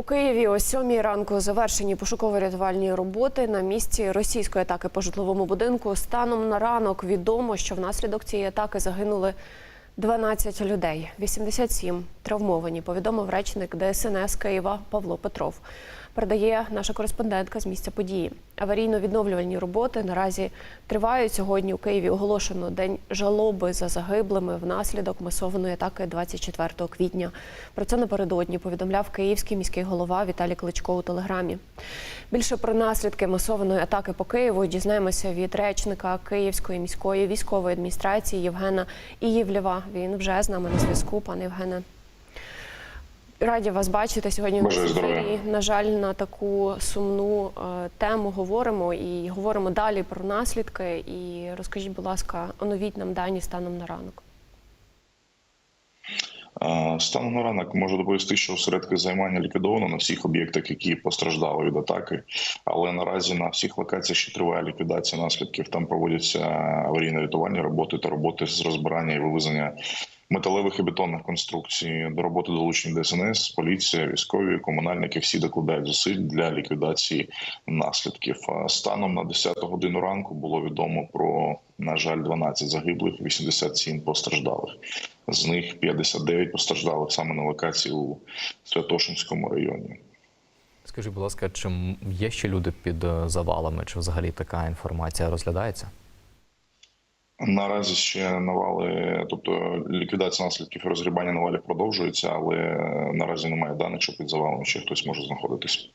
У Києві о сьомій ранку завершені пошуково-рятувальні роботи на місці російської атаки по житловому будинку. Станом на ранок відомо, що внаслідок цієї атаки загинули 12 людей, 87 травмовані. Повідомив речник ДСНС Києва Павло Петров. Передає наша кореспондентка з місця події. Аварійно-відновлювальні роботи наразі тривають. Сьогодні у Києві оголошено день жалоби за загиблими внаслідок масованої атаки 24 квітня. Про це напередодні повідомляв київський міський голова Віталій Кличко у телеграмі. Більше про наслідки масованої атаки по Києву дізнаємося від речника Київської міської військової адміністрації Євгена Іївлєва. Він вже з нами на зв'язку. Пане Євгене. Раді вас бачити сьогодні. Бажаю в ефірі. На жаль, на таку сумну е, тему говоримо і говоримо далі про наслідки. І розкажіть, будь ласка, оновіть нам дані станом на ранок. Е, Станом на ранок можу доповісти, що осередки займання ліквідовано на всіх об'єктах, які постраждали від атаки. Але наразі на всіх локаціях ще триває ліквідація наслідків. Там проводяться аварійно-рятувальні роботи та роботи з розбирання і вивезення металевих і бетонних конструкцій. До роботи долучені ДСНС, поліція, військові, комунальники. Всі докладають зусиль для ліквідації наслідків. Станом на 10 годину ранку було відомо про на жаль 12 загиблих, 87 постраждалих. З них 59 постраждалих саме на локації у Святошинському районі. Скажіть, будь ласка, чи є ще люди під е, завалами, чи взагалі така інформація розглядається? Наразі ще навали, тобто ліквідація наслідків і розгрібання навалів продовжується, але наразі немає даних, що під завалами ще хтось може знаходитись.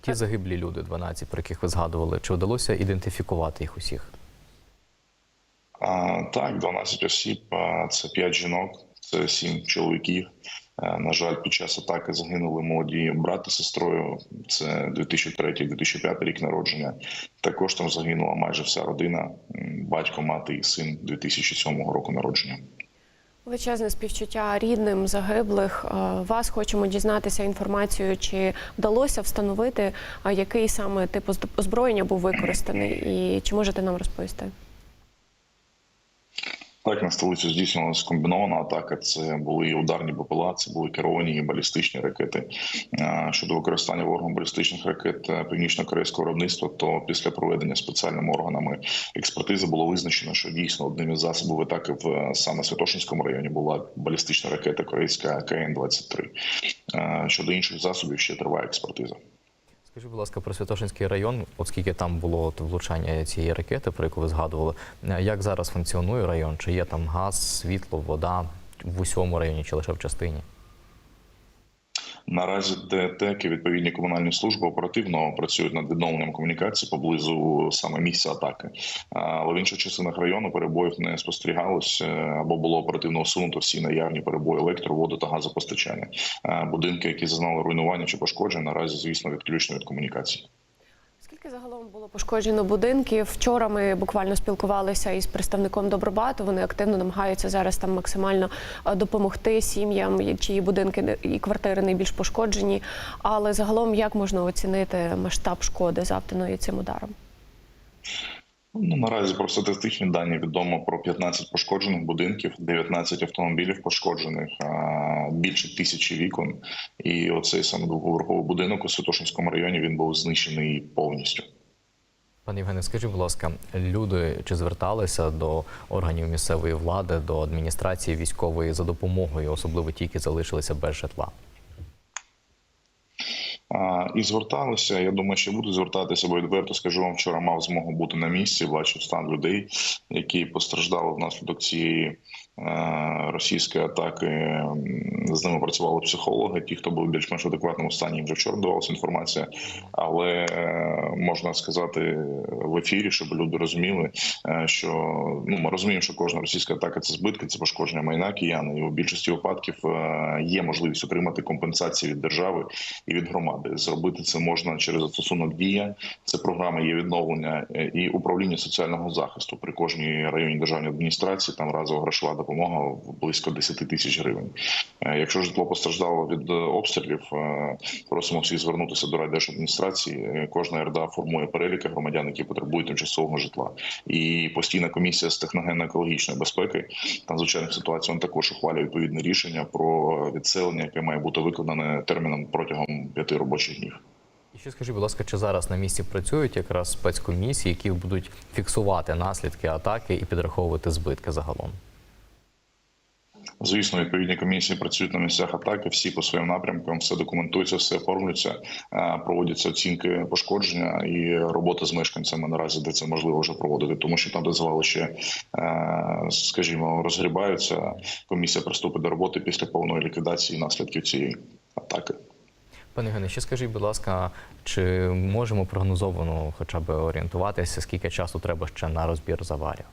Ті загиблі люди, 12, про яких ви згадували, чи вдалося ідентифікувати їх усіх? А, так, 12 осіб, це 5 жінок, це 7 чоловіків. Е, На жаль, під час атаки загинули молоді брат і сестрою. Це 2003-2005 рік народження. Також там загинула майже вся родина: батько, мати і син 2007 року народження. Величезне співчуття рідним загиблих. Е, Вас хочемо дізнатися інформацію, чи вдалося встановити, а який саме тип озб- озброєння був використаний, і чи можете нам розповісти? Так, на столицю здійснювалася комбінована атака. Це були і ударні БПЛА, це були керовані і балістичні ракети. Щодо використання ворогом балістичних ракет е, північно-корейського виробництва, то після проведення спеціальними органами експертизи було визначено, що дійсно одним із засобів атаки в е, саме Святошинському районі була балістична ракета корейська КН-23. Е, Щодо інших засобів ще триває експертиза. Скажіть, будь ласка, про Святошинський район, оскільки там було влучання цієї ракети, про яку ви згадували, е, як зараз функціонує район? Чи є там газ, світло, вода в усьому районі, чи лише в частині? Наразі ДТЕК і відповідні комунальні служби оперативно працюють над відновленням комунікації поблизу саме місця атаки. Але в інших частинах району перебоїв не спостерігалось е, або було оперативно усунуто всі наявні перебої електро, воду та газопостачання. Будинки, які зазнали руйнування чи пошкоджень, наразі звісно відключно від комунікації. Скільки загалом було пошкоджено будинків? Вчора ми буквально спілкувалися із представником Добробату. Вони активно намагаються зараз там максимально е, допомогти сім'ям, чиї будинки і квартири найбільш пошкоджені. Але загалом як можна оцінити масштаб шкоди завданої цим ударом? Ну, наразі про статистичні дані відомо про 15 пошкоджених будинків, 19 автомобілів пошкоджених, більше тисячі вікон. І оцей саме двоповерховий будинок у Святошинському районі він був знищений повністю. Пане Євгене, скажіть, будь ласка, люди чи зверталися до органів місцевої влади, до адміністрації військової за допомогою, особливо ті, які залишилися без житла? І зверталися. Я думаю, що будуть звертатися, бо відверто скажу вам, вчора мав змогу бути на місці, бачив стан людей, які постраждали внаслідок цієї е, російської атаки. З ними працювали психологи. Ті, хто був більш-менш адекватному стані, їм вже вчора давалася інформація. Але е, можна сказати в ефірі, щоб люди розуміли, е, що ну ми розуміємо, що кожна російська атака це збитки, це пошкодження майна киян. І у більшості випадків є можливість отримати компенсації від держави і від громади. Зробити це можна через застосунок дія. Це програма є відновлення е, і управління соціального захисту при кожній районній державній адміністрації. Там разова грошова допомога близько 10 тисяч гривень. Е, Якщо житло постраждало від е, обстрілів, просимо всіх звернутися до райдержадміністрації. Кожна РДА формує переліки громадян, які потребують тимчасового житла. І постійна комісія з техногенно-екологічної безпеки та звичайних ситуацій також ухвалює відповідне рішення про відселення, яке має бути виконане терміном протягом п'яти робочих днів. І ще скажіть, будь ласка, чи зараз на місці працюють якраз спецкомісії, які будуть фіксувати наслідки атаки і підраховувати збитки загалом? Звісно, відповідні комісії працюють на місцях атаки. Всі по своїм напрямкам, все документується, все оформлюється, е, проводяться оцінки пошкодження і робота з мешканцями наразі, де це можливо вже проводити, тому що там, де звалище, е, скажімо, розгрібаються. Комісія приступить до роботи після повної ліквідації наслідків цієї атаки. Пане Євгене, ще скажіть, будь ласка, чи можемо прогнозовано хоча б орієнтуватися, скільки часу треба ще на розбір завалів?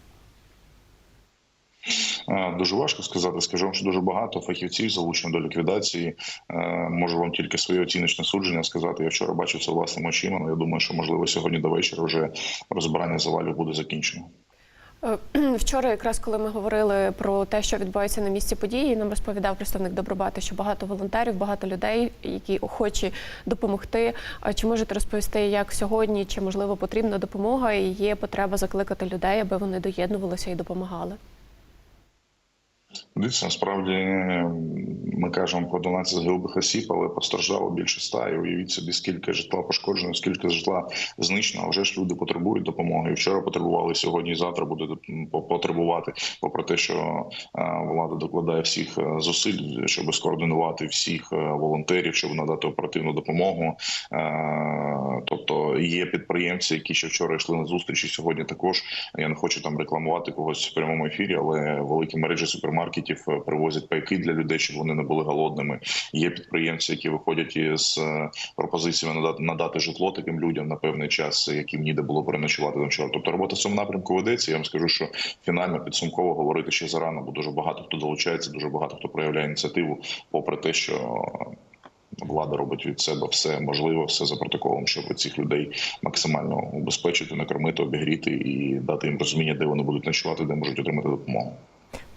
Е, Дуже важко сказати. Скажу вам, що дуже багато фахівців залучено до ліквідації. Е, Можу вам тільки своє оціночне судження сказати. Я вчора бачив це власними очима. але Я думаю, що можливо сьогодні до вечора вже розбирання завалів буде закінчено. Е, Вчора, якраз коли ми говорили про те, що відбувається на місці події, нам розповідав представник Добробати, що багато волонтерів, багато людей, які охочі допомогти. Чи можете розповісти, як сьогодні, чи можливо потрібна допомога, і є потреба закликати людей, аби вони доєднувалися і допомагали? Дивіться, насправді ми кажемо про 12 загиблих осіб, але постраждало більше ста. І уявіть собі, скільки житла пошкоджено, скільки житла знищено. Вже ж люди потребують допомоги. І вчора потребували сьогодні, і завтра буде потребувати. Попри те, що е, влада докладає всіх е, зусиль, щоб скоординувати всіх е, волонтерів, щоб надати оперативну допомогу. Тобто є підприємці, які ще вчора йшли на зустрічі. Сьогодні також я не хочу там рекламувати когось в прямому ефірі, але великі мережі супермаркетів е, привозять пайки для людей, щоб вони не були голодними. Є підприємці, які виходять із е, пропозиціями надати надати житло таким людям на певний час, яким ніде було переночувати там вчора. Тобто робота в цьому напрямку ведеться. Я вам скажу, що фінально підсумково говорити ще зарано, бо дуже багато хто долучається, дуже багато хто проявляє ініціативу, попри те, що. Влада робить від себе все можливе, все за протоколом, щоб цих людей максимально убезпечити, накормити, обігріти і дати їм розуміння, де вони будуть ночувати, де можуть отримати допомогу.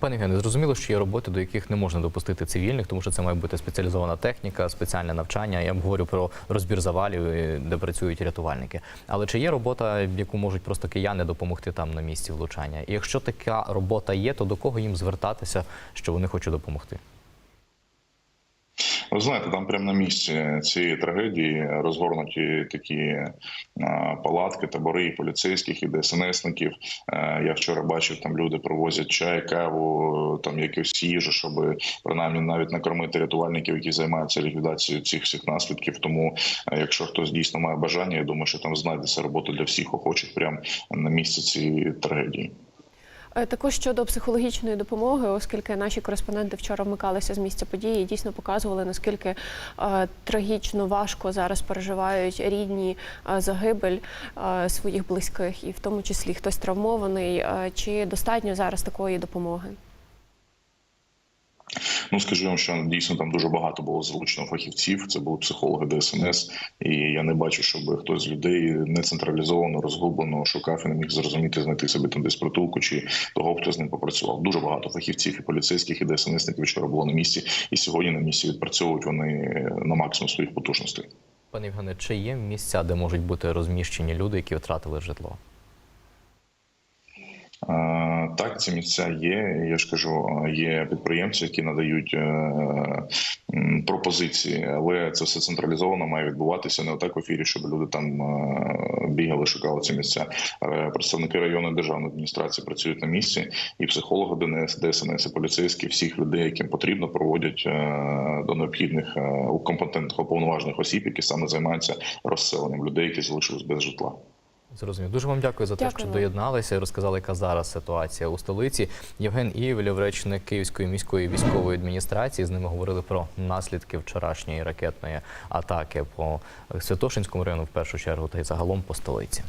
Пане Євгене, зрозуміло, що є роботи, до яких не можна допустити цивільних, тому що це має бути спеціалізована техніка, спеціальне навчання. Я говорю про розбір завалів, е, де працюють рятувальники. Але чи є робота, яку можуть просто кияни допомогти там на місці влучання? І якщо така робота є, то до кого їм звертатися, що вони хочуть допомогти? Ви знаєте, там прямо на місці цієї трагедії розгорнуті такі палатки, табори і поліцейських і ДСНСників. Я вчора бачив, там люди привозять чай, каву, там якусь їжу, щоб принаймні навіть накормити рятувальників, які займаються ліквідацією цих всіх наслідків. Тому, якщо хтось дійсно має бажання, я думаю, що там знайдеться робота для всіх охочих прямо на місці цієї трагедії. Е, Також щодо психологічної допомоги, оскільки наші кореспонденти вчора вмикалися з місця події дійсно показували, наскільки е, трагічно важко зараз переживають рідні е, загибель своїх близьких, і в тому числі хтось травмований. Чи достатньо зараз такої допомоги? Ну скажу вам, що дійсно там дуже багато було залучено фахівців. Це були психологи ДСНС, і я не бачу, щоб хтось з людей не централізовано, розгублено шукав і не міг зрозуміти, знайти собі там десь притулку чи того, хто з ним попрацював. Дуже багато фахівців і поліцейських, і ДСНСників вчора було на місці, і сьогодні на місці відпрацьовують вони на максимум своїх потужностей. Пане Євгене, чи є місця, де можуть бути розміщені люди, які втратили житло? Е, Так, ці місця є. Я ж кажу, є підприємці, які надають е, пропозиції, але це все централізовано має відбуватися не отак в ефірі, щоб люди там е, бігали, шукали ці місця. Е, Представники районної державної адміністрації працюють на місці, і психологи ДНС, ДСНС, і поліцейські всіх людей, яким потрібно, проводять до необхідних компетентних уповноважених осіб, які саме займаються розселенням людей, які залишились без житла. Зрозумів. Дуже вам дякую за те, Дякую що доєдналися і розказали, яка зараз ситуація у столиці. Євген Івлів, речник Київської міської військової адміністрації. З ними говорили про наслідки вчорашньої ракетної атаки по Святошинському району, в першу чергу, та й загалом по столиці.